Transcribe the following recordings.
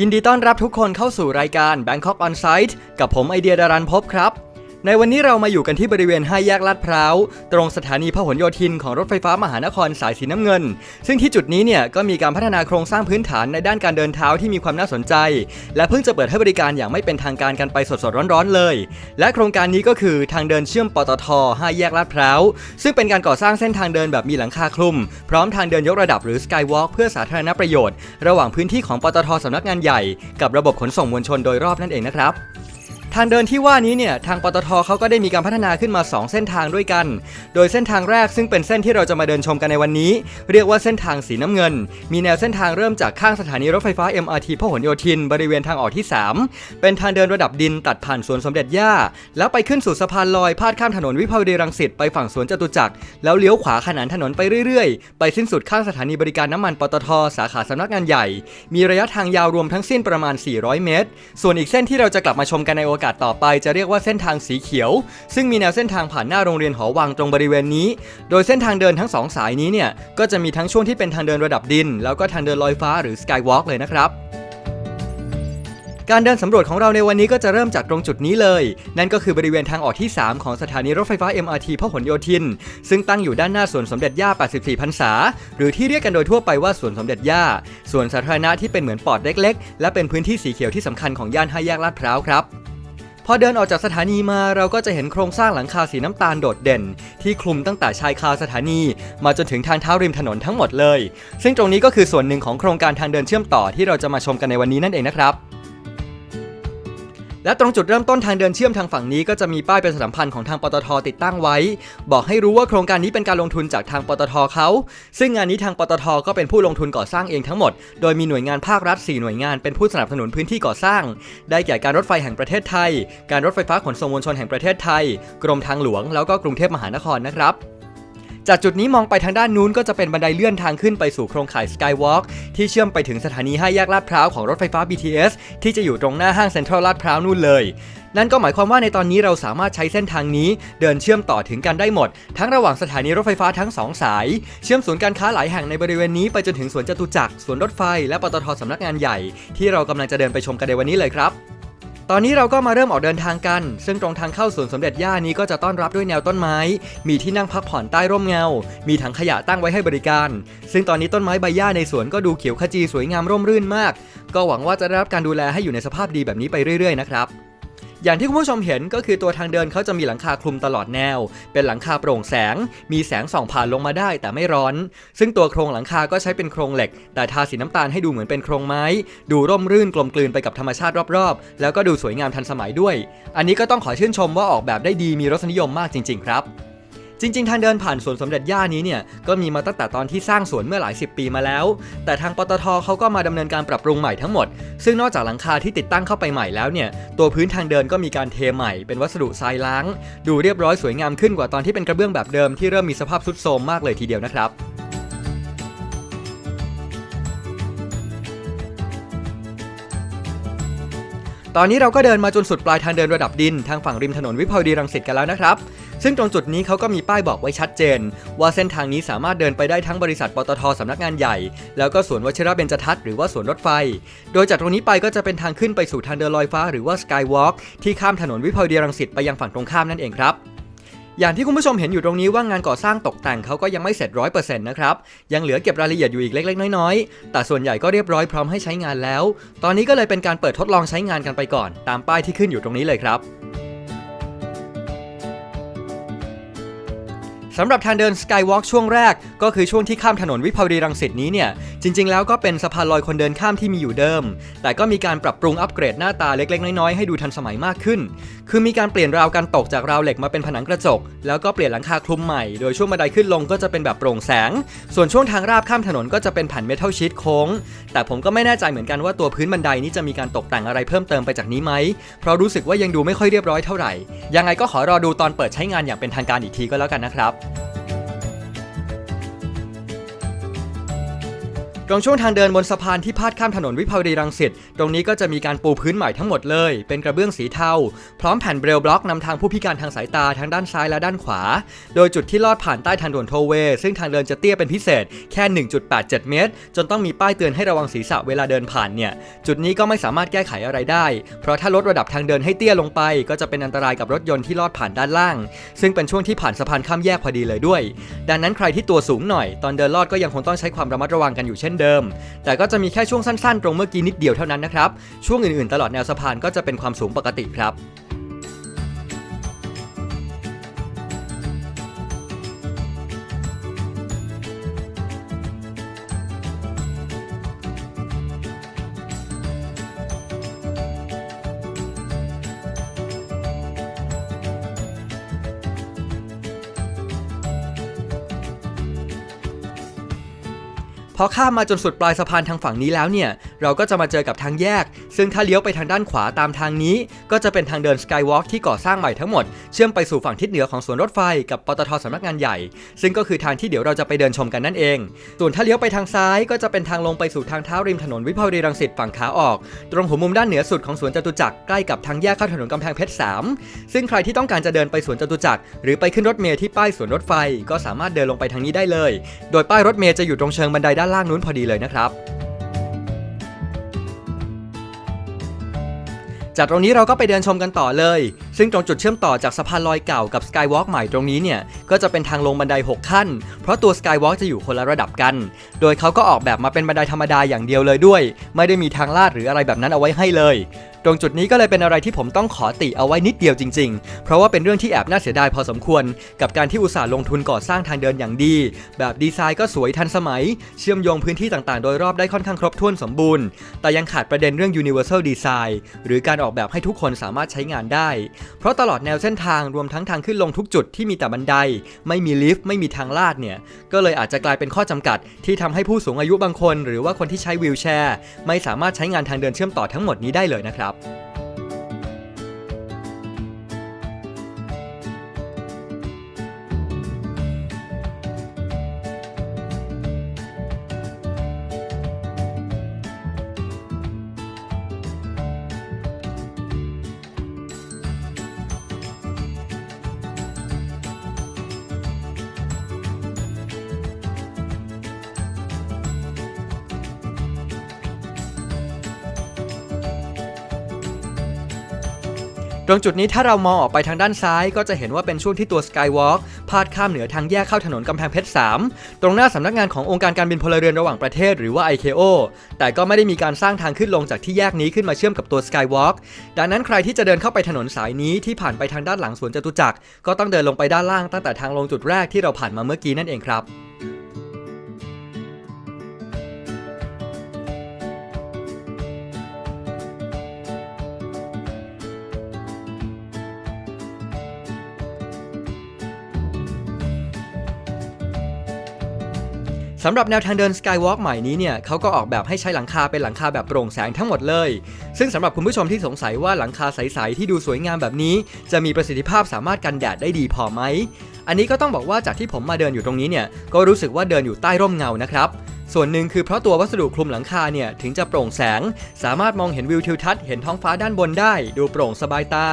ยินดีต้อนรับทุกคนเข้าสู่รายการ Bangkok On Site กับผมไอเดียดารันพบครับ ในวันนี้เรามาอยู่กันที่บริเวณห้าแยกลาดพร้าว ตรงสถานีพหลโยธินของรถไฟฟ้ามหานครสายสีน้ำเงิน ซึ่งที่จุดนี้เนี่ยก็มีการพัฒนาโครงสร้างพื้นฐานในด้านการเดินเท้าที่มีความน่าสนใจ และเพิ่งจะเปิดให้บริการอย่างไม่เป็นทางการกันไปสดๆร้อนๆเลย และโครงการนี้ก็คือทางเดินเชื่อมปตทห้าแยกลาดพร้าวซึ่งเป็นการก่อสร้างเส้นทางเดินแบบมีหลังคาคลุม พร้อมทางเดินยกระดับหรือ Skywalk เพื่อสาธารณประโยชน์ ระหว่างพื้นที่ของปตทสำนักงานใหญ่ กับระบบขนส่งมวลชนโดยรอบนั่นเองนะครับ ทางเดินที่ว่านี้เนี่ยทางปตทเขาก็ได้มีการพัฒนาขึ้นมา 2 เส้นทางด้วยกัน โดยเส้นทางแรกซึ่งเป็นเส้นที่เราจะมาเดินชมกันในวันนี้ เรียกว่าเส้นทางสีน้ำเงิน มีแนวเส้นทางเริ่มจากข้างสถานีรถไฟฟ้า MRT พหลโยธิน บริเวณทางออกที่ 3 เป็นทางเดินระดับดินตัดผ่านสวนสมเด็จย่า แล้วไปขึ้นสู่สะพานลอยพาดข้ามถนนวิภาวดีรังสิตไปฝั่งสวนจตุจักรแล้วเลี้ยวขวาขนานถนนไปเรื่อยๆ ไปสิ้นสุดข้างสถานีบริการน้ำมันปตทสาขาสำนักงานใหญ่ มีระยะทางยาวรวมทั้งสิ้นประมาณ 400 เมตร ส่วนอีกเส้นที่เราจะกลับมาชมกันในโอกาสต่อไปจะเรียกว่าเส้นทางสีเขียว ซึ่งมีแนวเส้นทางผ่านหน้าโรงเรียนหอวังตรงบริเวณนี้ โดยเส้นทางเดินทั้งสองสายนี้เนี่ยก็จะมีทั้งช่วงที่เป็นทางเดินระดับดิน แล้วก็ทางเดินลอยฟ้าหรือ Skywalk เลยนะครับการเดินสำรวจของเราในวันนี้ก็จะเริ่มจากตรงจุดนี้เลย นั่นก็คือบริเวณทางออกที่ 3 ของสถานีรถไฟฟ้า MRT พหลโยธิน ซึ่งตั้งอยู่ด้านหน้าสวนสมเด็จย่า 84 พรรษา หรือที่เรียกกันโดยทั่วไปว่าสวนสมเด็จย่า สวนสาธารณะที่เป็นเหมือนปอดเล็ก ๆ และเป็นพื้นที่สีเขียวที่สำคัญของย่านห้าแยกลาดพร้าวครับ พอเดินออกจากสถานีมาเราก็จะเห็นโครงสร้างหลังคาสีน้ำตาลโดดเด่น ที่คลุมตั้งแต่ชายคาสถานี มาจนถึงทางเท้าริมถนนทั้งหมดเลย ซึ่งตรงนี้ก็คือส่วนหนึ่งของโครงการทางเดินเชื่อมต่อที่เราจะมาชมกันในวันนี้นั่นเองนะครับ และตรงจุดเริ่มต้นทางเดินเชื่อมทางฝั่งนี้ก็จะมีป้ายประชาสัมพันธ์ของทางปตทติดตั้งไว้ บอกให้รู้ว่าโครงการนี้เป็นการลงทุนจากทางปตทเขา ซึ่งงานนี้ทางปตทก็เป็นผู้ลงทุนก่อสร้างเองทั้งหมด โดยมีหน่วยงานภาครัฐ 4 หน่วยงานเป็นผู้สนับสนุนพื้นที่ก่อสร้าง ได้แก่การรถไฟแห่งประเทศไทย การรถไฟฟ้าขนส่งมวลชนแห่งประเทศไทย กรมทางหลวง แล้วก็กรุงเทพมหานครนะครับ จากจุดนี้มองไปทางด้านนู้นก็จะเป็นบันไดเลื่อนทางขึ้นไปสู่โครงข่าย Skywalk ที่เชื่อมไปถึงสถานีห้าแยกลาดพร้าวของรถไฟฟ้า BTS ที่จะอยู่ตรงหน้าห้างเซ็นทรัลลาดพร้าวนู่นเลย นั่นก็หมายความว่าในตอนนี้เราสามารถใช้เส้นทางนี้เดินเชื่อมต่อถึงกันได้หมด ทั้งระหว่างสถานีรถไฟฟ้าทั้ง 2 สาย เชื่อมศูนย์การค้าหลายแห่งในบริเวณนี้ไปจนถึงสวนจตุจักรสวนรถไฟ และปตทสำนักงานใหญ่ ที่เรากำลังจะเดินไปชมกันในวันนี้เลยครับ ตอนนี้เราก็มาเริ่มออกเดินทางกัน ซึ่งตรงทางเข้าสวนสมเด็จย่านี้ก็จะต้อนรับด้วยแนวต้นไม้ มีที่นั่งพักผ่อนใต้ร่มเงา มีถังขยะตั้งไว้ให้บริการ ซึ่งตอนนี้ต้นไม้ใบหญ้าในสวนก็ดูเขียวขจีสวยงามร่มรื่นมาก ก็หวังว่าจะได้รับการดูแลให้อยู่ในสภาพดีแบบนี้ไปเรื่อยๆนะครับ อย่างที่คุณผู้ชมเห็นก็คือตัวทางเดินเขาจะมีหลังคาคลุมตลอดแนว เป็นหลังคาโปร่งแสง มีแสงส่องผ่านลงมาได้แต่ไม่ร้อน ซึ่งตัวโครงหลังคาก็ใช้เป็นโครงเหล็ก แต่ทาสีน้ำตาลให้ดูเหมือนเป็นโครงไม้ ดูร่มรื่นกลมกลืนไปกับธรรมชาติรอบๆ แล้วก็ดูสวยงามทันสมัยด้วย อันนี้ก็ต้องขอชื่นชมว่าออกแบบได้ดีมีรสนิยมมากจริง ๆ ครับ จริง ๆ ทางเดินผ่านสวนสมเด็จย่านี้เนี่ยก็มีมาตั้งแต่ตอนที่สร้างสวนเมื่อหลายสิบปีมาแล้ว แต่ทางปตทเขาก็มาดำเนินการปรับปรุงใหม่ทั้งหมด ซึ่งนอกจากหลังคาที่ติดตั้งเข้าไปใหม่แล้วเนี่ยตัวพื้นทางเดินก็มีการเทใหม่เป็นวัสดุทรายล้าง ดูเรียบร้อยสวยงามขึ้นกว่าตอนที่เป็นกระเบื้องแบบเดิมที่เริ่มมีสภาพทรุดโทรมมากเลยทีเดียวนะครับตอนนี้เราก็เดินมาจนสุดปลายทางเดินระดับดินทางฝั่งริมถนนวิภาวดีรังสิตกันแล้วนะครับ ซึ่งตรงจุดนี้เขาก็มีป้ายบอกไว้ชัดเจน ว่าเส้นทางนี้สามารถเดินไปได้ทั้งบริษัทปตทสำนักงานใหญ่ แล้วก็สวนวชิระเบญจทัศน์หรือว่าสวนรถไฟ โดยจากตรงนี้ไปก็จะเป็นทางขึ้นไปสู่ทางเดินลอยฟ้าหรือว่า Skywalk ที่ข้ามถนนวิภาวดีรังสิตไปยังฝั่งตรงข้ามนั่นเองครับอย่างที่คุณผู้ชมเห็นอยู่ตรงนี้ว่างานก่อสร้างตกแต่งเขาก็ยังไม่เสร็จร้อยเปอร์เซ็นต์นะครับ ยังเหลือเก็บรายละเอียดอยู่อีกเล็ก ๆ น้อย ๆ แต่ส่วนใหญ่ก็เรียบร้อยพร้อมให้ใช้งานแล้ว ตอนนี้ก็เลยเป็นการเปิดทดลองใช้งานกันไปก่อน ตามป้ายที่ขึ้นอยู่ตรงนี้เลยครับ สำหรับทางเดินสกายวอล์กช่วงแรก ก็คือช่วงที่ข้ามถนนวิภาวดีรังสิตนี้เนี่ยจริงๆ แล้วก็เป็นสะพานลอยคนเดินข้ามที่มีอยู่เดิม แต่ก็มีการปรับปรุงอัปเกรดหน้าตาเล็ก ๆ น้อย ๆ ให้ดูทันสมัยมากขึ้น คือมีการเปลี่ยนราวกันตกจากราวเหล็กมาเป็นผนังกระจก แล้วก็เปลี่ยนหลังคาคลุมใหม่ โดยช่วงบันไดขึ้นลงก็จะเป็นแบบโปร่งแสง ส่วนช่วงทางราบข้ามถนนก็จะเป็นแผ่นเมทัลชีตโค้ง แต่ผมก็ไม่แน่ใจเหมือนกันว่าตัวพื้นบันไดนี้จะมีการตกแต่งอะไรเพิ่มเติมไปจากนี้ไหม เพราะรู้สึกว่ายังดูไม่ค่อยเรียบร้อยเท่าไหร่ ยังไงก็ขอรอดูตอนเปิดใช้งานอย่างเป็นทางการอีกทีก็แล้วกันนะครับ ตรงช่วงทางเดินบนสะพานที่พาดข้ามถนนวิภาวดีรังสิต ตรงนี้ก็จะมีการปูพื้นใหม่ทั้งหมดเลย เป็นกระเบื้องสีเทา พร้อมแผ่นเบรลบล็อกนำทางผู้พิการทางสายตาทั้งด้านซ้ายและด้านขวา โดยจุดที่ลอดผ่านใต้ทางด่วนโทเว ซึ่งทางเดินจะเตี้ยเป็นพิเศษแค่ 1.87 เมตร จนต้องมีป้ายเตือนให้ระวังศีรษะเวลาเดินผ่านเนี่ย จุดนี้ก็ไม่สามารถแก้ไขอะไรได้ เพราะถ้าลดระดับทางเดินให้เตี้ยลงไป ก็จะเป็นอันตรายกับรถยนต์ที่ลอดผ่านด้านล่าง ซึ่งเป็นช่วงที่ผ่านสะพานข้ามแยกพอดีเลยด้วย ดังนั้นใครที่ตัวสูงหน่อย ตอนเดินลอดก็ยังคงต้องใช้ความระมัดระวังกันอยู่เช่นเดิม แต่ก็จะมีแค่ช่วงสั้นๆ ตรงเมื่อกี้นิดเดียวเท่านั้นนะครับ ช่วงอื่นๆ ตลอดแนวสะพานก็จะเป็นความสูงปกติครับ พอข้ามมาจนสุดปลายสะพานทางฝั่งนี้แล้วเนี่ย เราก็จะมาเจอกับทางแยก ซึ่งถ้าเลี้ยวไปทางด้านขวาตามทางนี้ ก็จะเป็นทางเดินสกายวอล์กที่ก่อสร้างใหม่ทั้งหมด เชื่อมไปสู่ฝั่งทิศเหนือของสวนรถไฟกับปตทสำนักงานใหญ่ ซึ่งก็คือทางที่เดี๋ยวเราจะไปเดินชมกันนั่นเอง ส่วนถ้าเลี้ยวไปทางซ้ายก็จะเป็นทางลงไปสู่ทางเท้าริมถนนวิภาวดีรังสิตฝั่งขาออก ตรงหัวมุมด้านเหนือสุดของสวนจตุจักรใกล้กับทางแยกเข้าถนนกำแพงเพชร 3 ซึ่งใครที่ต้องการจะเดินไปสวนจตุจักรหรือไปขึ้นรถเมล์ที่ป้ายสวนรถไฟ ก็สามารถเดินลงไปทางนี้ได้เลย โดยป้ายรถเมล์จะอยู่ตรงเชิงบันไดด้านล่างนู้นพอดีเลยนะครับ จากตรงนี้เราก็ไปเดินชมกันต่อเลย ซึ่งตรงจุดเชื่อมต่อจากสะพานลอยเก่ากับสกายวอล์กใหม่ตรงนี้เนี่ย ก็จะเป็นทางลงบันได 6 ขั้น เพราะตัวสกายวอล์กจะอยู่คนละระดับกัน โดยเขาก็ออกแบบมาเป็นบันไดธรรมดาอย่างเดียวเลยด้วย ไม่ได้มีทางลาดหรืออะไรแบบนั้นเอาไว้ให้เลย รงจุดนี้ก็เลยเป็นอะไรที่ผมต้องขอติเอาไว้นิดเดียวจริง ๆ เพราะว่าเป็นเรื่องที่แอบน่าเสียดายพอสมควร กับการที่อุตสาห์ลงทุนก่อสร้างทางเดินอย่างดี แบบดีไซน์ก็สวยทันสมัย เชื่อมโยงพื้นที่ต่างๆ โดยรอบได้ค่อนข้างครบถ้วนสมบูรณ์ แต่ยังขาดประเด็นเรื่อง universal design หรือการออกแบบให้ทุกคนสามารถใช้งานได้ เพราะตลอดแนวเส้นทางรวมทั้งทางขึ้นลงทุกจุดที่มีแต่บันได ไม่มีลิฟต์ไม่มีทางลาดเนี่ยก็เลยอาจจะกลายเป็นข้อจำกัด ที่ทำให้ผู้สูงอายุบางคน หรือว่าคนที่ใช้วีลแชร์ ไม่สามารถใช้งานทางเดินเชื่อมต่อทั้งหมดนี้ได้เลยนะครับ out. ตรงจุดนี้ถ้าเรามองออกไปทางด้านซ้ายก็จะเห็นว่าเป็นช่วงที่ตัว Skywalk พาดข้ามเหนือทางแยกเข้าถนนกำแพงเพชร 3 ตรงหน้าสำนักงานขององค์การการบินพลเรือนระหว่างประเทศหรือว่า ICAO แต่ก็ไม่ได้มีการสร้างทางขึ้นลงจากที่แยกนี้ขึ้นมาเชื่อมกับตัว Skywalk ดังนั้นใครที่จะเดินเข้าไปถนนสายนี้ที่ผ่านไปทางด้านหลังสวนจตุจักรก็ต้องเดินลงไปด้านล่างตั้งแต่ทางลงจุดแรกที่เราผ่านมาเมื่อกี้นั่นเองครับ สำหรับแนวทางเดิน Skywalk ใหม่นี้เนี่ยเขาก็ออกแบบให้ใช้หลังคาเป็นหลังคาแบบโปร่งแสงทั้งหมดเลย ซึ่งสำหรับคุณผู้ชมที่สงสัยว่าหลังคาใสๆที่ดูสวยงามแบบนี้ จะมีประสิทธิภาพสามารถกันแดดได้ดีพอไหมอันนี้ก็ต้องบอกว่าจากที่ผมมาเดินอยู่ตรงนี้เนี่ยก็รู้สึกว่าเดินอยู่ใต้ร่มเงานะครับ ส่วนหนึ่งคือเพราะตัววัสดุคลุมหลังคาเนี่ยถึงจะโปร่งแสง สามารถมองเห็นวิวทิวทัศน์เห็นท้องฟ้าด้านบนได้ ดูโปร่งสบายตา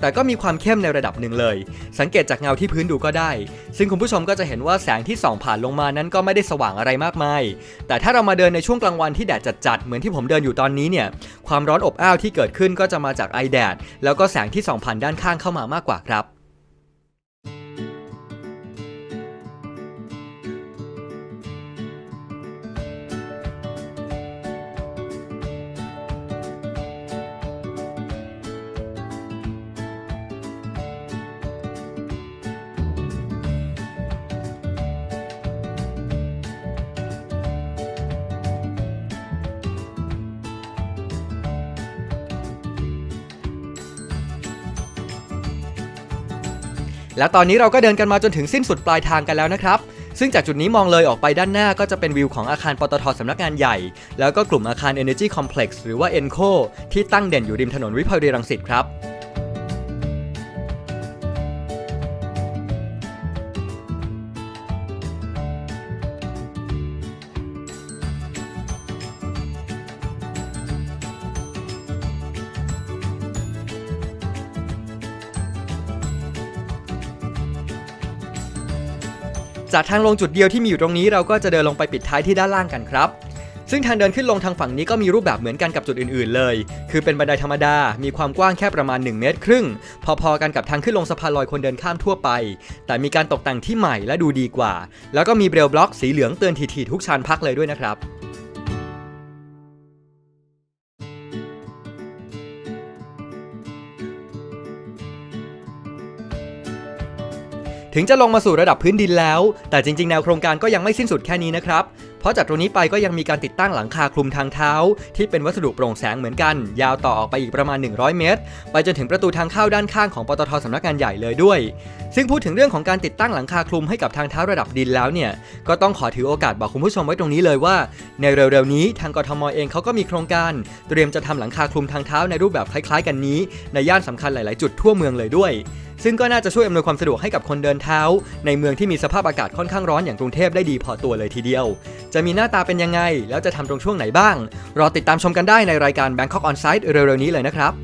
แต่ก็มีความเข้มในระดับหนึ่งเลย สังเกตจากเงาที่พื้นดูก็ได้ ซึ่งคุณผู้ชมก็จะเห็นว่าแสงที่ส่องผ่านลงมานั้นก็ไม่ได้สว่างอะไรมากมาย แต่ถ้าเรามาเดินในช่วงกลางวันที่แดดจัดๆเหมือนที่ผมเดินอยู่ตอนนี้เนี่ยความร้อนอบอ้าวที่เกิดขึ้นก็จะมาจากไอแดดแล้วก็แสงที่ส่องผ่านด้านข้างเข้ามามากกว่าครับ และตอนนี้เราก็เดินกันมาจนถึงสิ้นสุดปลายทางกันแล้วนะครับ ซึ่งจากจุดนี้มองเลยออกไปด้านหน้าก็จะเป็นวิวของอาคารปตทสำนักงานใหญ่ แล้วก็กลุ่มอาคาร Energy Complex หรือว่า ENCO ที่ตั้งเด่นอยู่ริมถนนวิภาวดีรังสิตครับ จากทางลงจุดเดียวที่มีอยู่ตรงนี้เราก็จะเดินลงไปปิดท้ายที่ด้านล่างกันครับ ซึ่งทางเดินขึ้นลงทางฝั่งนี้ก็มีรูปแบบเหมือนกันกับจุดอื่นๆ เลย คือเป็นบันไดธรรมดา มีความกว้างแค่ประมาณ 1 เมตรครึ่ง พอๆกันกับทางขึ้นลงสะพานลอยคนเดินข้ามทั่วไป แต่มีการตกแต่งที่ใหม่และดูดีกว่า แล้วก็มีเบรลบล็อกสีเหลืองเตือนทีๆทุกชานพักเลยด้วยนะครับ ถึงจะลงมาสู่ระดับพื้นดินแล้ว แต่จริง ๆ แนวโครงการก็ยังไม่สิ้นสุดแค่นี้นะครับ เพราะจากตรงนี้ไปก็ยังมีการติดตั้งหลังคาคลุมทางเท้า ที่เป็นวัสดุโปร่งแสงเหมือนกัน ยาวต่อออกไปอีกประมาณ 100 เมตร ไปจนถึงประตูทางเข้าด้านข้างของปตทสำนักงานใหญ่เลยด้วย ซึ่งพูดถึงเรื่องของการติดตั้งหลังคาคลุมให้กับทางเท้าระดับดินแล้วเนี่ย ก็ต้องขอถือโอกาสบอกคุณผู้ชมไว้ตรงนี้เลยว่า ในเร็วๆนี้ทางกทมเองเขาก็มีโครงการ เตรียมจะทำหลังคาคลุมทางเท้าในรูปแบบคล้าย ๆ กันนี้ ในย่านสำคัญหลาย ๆ จุดทั่วเมืองเลยด้วย ซึ่งก็น่าจะช่วยอำนวยความสะดวกให้กับคนเดินเท้า ในเมืองที่มีสภาพอากาศค่อนข้างร้อนอย่างกรุงเทพได้ดีพอตัวเลยทีเดียว จะมีหน้าตาเป็นยังไง แล้วจะทำตรงช่วงไหนบ้าง รอติดตามชมกันได้ในรายการ Bangkok On Site เร็วๆนี้เลยนะครับ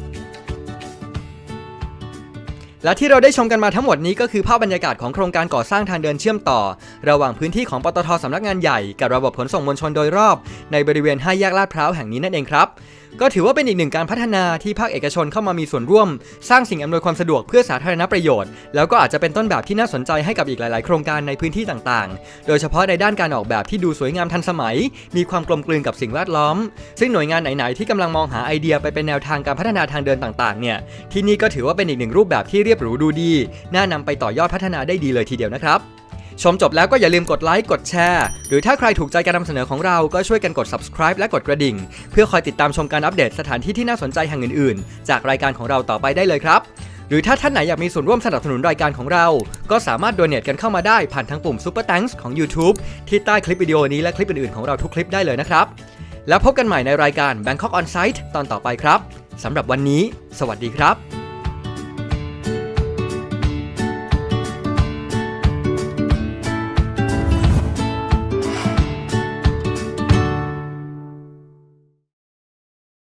และที่เราได้ชมกันมาทั้งหมดนี้ก็คือภาพบรรยากาศของโครงการก่อสร้างทางเดินเชื่อมต่อ ระหว่างพื้นที่ของปตทสำนักงานใหญ่ กับระบบขนส่งมวลชนโดยรอบ ในบริเวณห้าแยกลาดพร้าวแห่งนี้นั่นเองครับ ก็ถือว่าเป็นอีกหนึ่งการพัฒนาที่ภาคเอกชนเข้ามามีส่วนร่วม สร้างสิ่งอำนวยความสะดวกเพื่อสาธารณประโยชน์ แล้วก็อาจจะเป็นต้นแบบที่น่าสนใจให้กับอีกหลาย ๆ โครงการในพื้นที่ต่างๆ โดยเฉพาะในด้านการออกแบบที่ดูสวยงามทันสมัย มีความกลมกลืนกับสิ่งแวดล้อม ซึ่งหน่วยงานไหน ๆ ที่กำลังมองหาไอเดียไปเป็นแนวทางการพัฒนาทางเดินต่าง ๆ เนี่ย ที่นี่ก็ถือว่าเป็นอีกหนึ่งรูปแบบที่เรียบหรูดูดี น่านำไปต่อยอดพัฒนาได้ดีเลยทีเดียวนะครับ ชมจบแล้วก็อย่าลืมกดไลค์กดแชร์ หรือถ้าใครถูกใจการนำเสนอของเราก็ช่วยกันกด subscribe และกดกระดิ่ง เพื่อคอยติดตามชมการอัปเดตสถานที่ที่น่าสนใจแห่งอื่นๆ จากรายการของเราต่อไปได้เลยครับ หรือถ้าท่านไหนอยากมีส่วนร่วมสนับสนุนรายการของเรา ก็สามารถ donate กันเข้ามาได้ผ่านทางปุ่ม Super Thanks ของ YouTube ที่ใต้คลิปวิดีโอนี้และคลิปอื่นๆของเราทุกคลิปได้เลยนะครับ แล้วพบกันใหม่ในรายการ Bangkok On Site ตอนต่อไปครับสำหรับวันนี้ สวัสดีครับ